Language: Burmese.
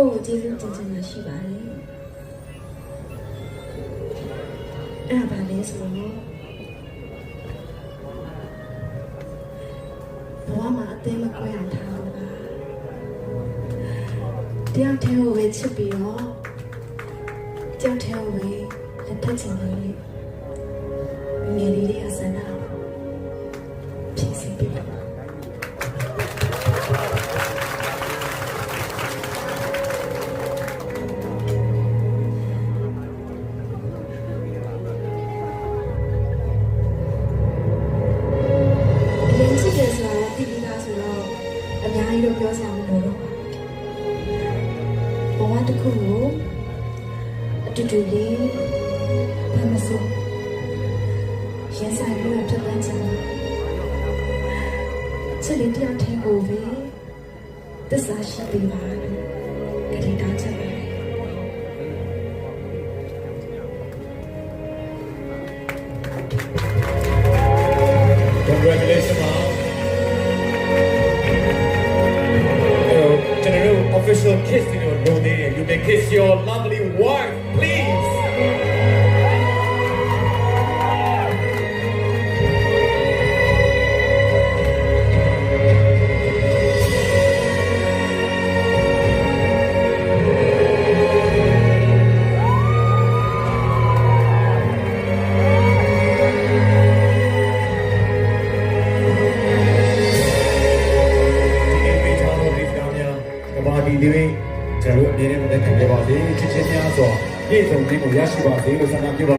ကိုယ့်ကိုကျေးဇူးတင်ချင်တာရှိပါတယ်အဲ့ဒါပါလဲဆိုတော့ဘဝမှာအသေးမကွဲအောင်ထားလို့ပါတယောက်တည်းကိုပဲချစ်ပြီးတော့ကြောက်တဲ့ကိုပဲလက်ထပ်ချင်တယ် အများကြီးတော့ပြောစရာမလိုတော့ပါဘူးဘဝတစ်ခုကိုအတူတူလေးဘာမဆိုရင်ဆိုင်ပြီးတော့ဖြစ်ပန်းချင်တယ်ချစ်လေးတယောက်တည်းကိုပဲသစ္စာရှိပေးပါလို့ကြည်တောင်းချင်ပါ kiss your lovely wife please ဒီနေ့မိသားစုလေးစ ကားများကဘာဒီလေးကျွန်တော်တို့အနေနဲ့မသက်ခံကြပါစေချစ်ချင်းများစွာပြည့်စုံခြင်းကိုရရှိပါစေလို့ဆန္ဒပြုပါ